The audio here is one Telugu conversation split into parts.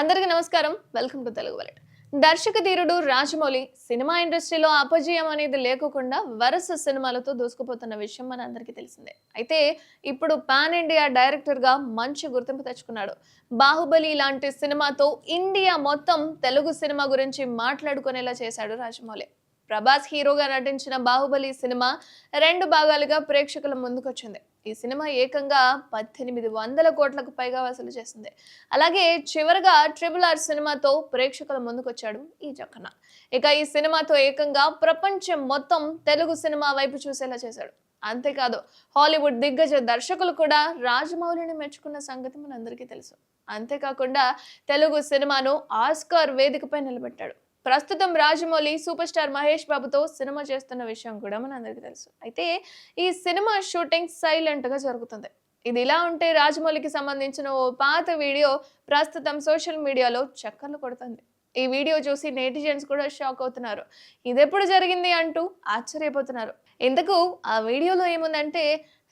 అందరికీ నమస్కారం. వెల్కమ్ టు తెలుగు వలెట్ దర్శక ధీరుడు రాజమౌళి సినిమా ఇండస్ట్రీలో అపజయం అనేది లేకుండా వరుస సినిమాలతో దూసుకుపోతున్న విషయం మన అందరికీ తెలిసిందే. అయితే ఇప్పుడు పాన్ ఇండియా డైరెక్టర్గా మంచి గుర్తింపు తెచ్చుకున్నాడు. బాహుబలి లాంటి సినిమాతో ఇండియా మొత్తం తెలుగు సినిమా గురించి మాట్లాడుకునేలా చేశాడు రాజమౌళి. ప్రభాస్ హీరోగా నటించిన బాహుబలి సినిమా రెండు భాగాలుగా ప్రేక్షకుల ముందుకొచ్చింది. ఈ సినిమా ఏకంగా పద్దెనిమిది వందల కోట్లకు పైగా వసూలు చేసింది. అలాగే చివరగా ట్రిపుల్ ఆర్ సినిమాతో ప్రేక్షకుల ముందుకొచ్చాడు ఈ జక్కన. ఇక ఈ సినిమాతో ఏకంగా ప్రపంచం మొత్తం తెలుగు సినిమా వైపు చూసేలా చేశాడు. అంతేకాదు హాలీవుడ్ దిగ్గజ దర్శకులు కూడా రాజమౌళిని మెచ్చుకున్న సంగతి మనందరికీ తెలుసు. అంతేకాకుండా తెలుగు సినిమాను ఆస్కార్ వేదికపై నిలబెట్టాడు. ప్రస్తుతం రాజమౌళి సూపర్ స్టార్ మహేష్ బాబుతో సినిమా చేస్తున్న విషయం కూడా మనందరికీ తెలుసు. అయితే ఈ సినిమా షూటింగ్ సైలెంట్గా జరుగుతుంది. ఇది ఇలా ఉంటే రాజమౌళికి సంబంధించిన ఓ పాత వీడియో ప్రస్తుతం సోషల్ మీడియాలో చక్కర్లు కొడుతుంది. ఈ వీడియో చూసి నేటిజన్స్ కూడా షాక్ అవుతున్నారు. ఇదెప్పుడు జరిగింది అంటూ ఆశ్చర్యపోతున్నారు. ఇంతకు ఆ వీడియోలో ఏముందంటే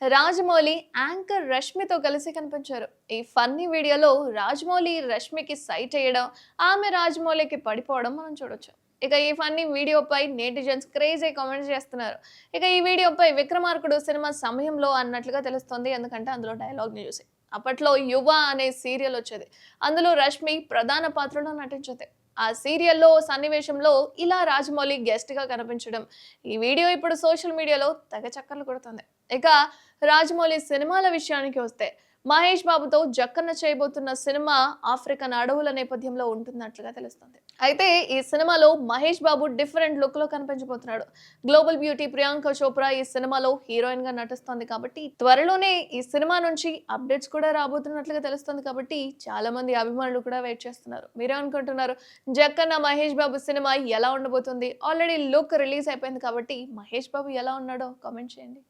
రాజమౌళి యాంకర్ రష్మితో కలిసి కనిపించారు. ఈ ఫన్నీ వీడియోలో రాజమౌళి రష్మికి సైట్ అయ్యడం ఆమె రాజమౌళికి పడిపోవడం మనం చూడొచ్చు. ఇక ఈ ఫన్నీ వీడియోపై నేటిజన్స్ క్రేజీ కామెంట్స్ చేస్తున్నారు. ఇక ఈ వీడియోపై విక్రమార్కుడు సినిమా సమయంలో అన్నట్లుగా తెలుస్తుంది. ఎందుకంటే అందులో డైలాగ్ని చూసి. అప్పట్లో యువ అనే సీరియల్ వచ్చేది. అందులో రష్మి ప్రధాన పాత్రలో నటించేది. ఆ సీరియల్లో సన్నివేశంలో ఇలా రాజమౌళి గెస్ట్గా కనిపించడం. ఈ వీడియో ఇప్పుడు సోషల్ మీడియాలో తెగ చక్కర్లు కొడుతుంది. ఇక రాజమౌళి సినిమాల విషయానికి వస్తే మహేష్ బాబుతో జక్కన్న చేయబోతున్న సినిమా ఆఫ్రికన్ అడవుల నేపథ్యంలో ఉంటున్నట్లుగా తెలుస్తుంది. అయితే ఈ సినిమాలో మహేష్ బాబు డిఫరెంట్ లుక్లో కనిపించబోతున్నాడు. గ్లోబల్ బ్యూటీ ప్రియాంక చోప్రా ఈ సినిమాలో హీరోయిన్గా నటిస్తోంది కాబట్టి త్వరలోనే ఈ సినిమా నుంచి అప్డేట్స్ కూడా రాబోతున్నట్లుగా తెలుస్తుంది కాబట్టి చాలా మంది అభిమానులు కూడా వెయిట్ చేస్తున్నారు. మీరేమనుకుంటున్నారు? జక్కన్న మహేష్ బాబు సినిమా ఎలా ఉండబోతుంది? ఆల్రెడీ లుక్ రిలీజ్ అయిపోయింది కాబట్టి మహేష్ బాబు ఎలా ఉన్నాడో కామెంట్ చేయండి.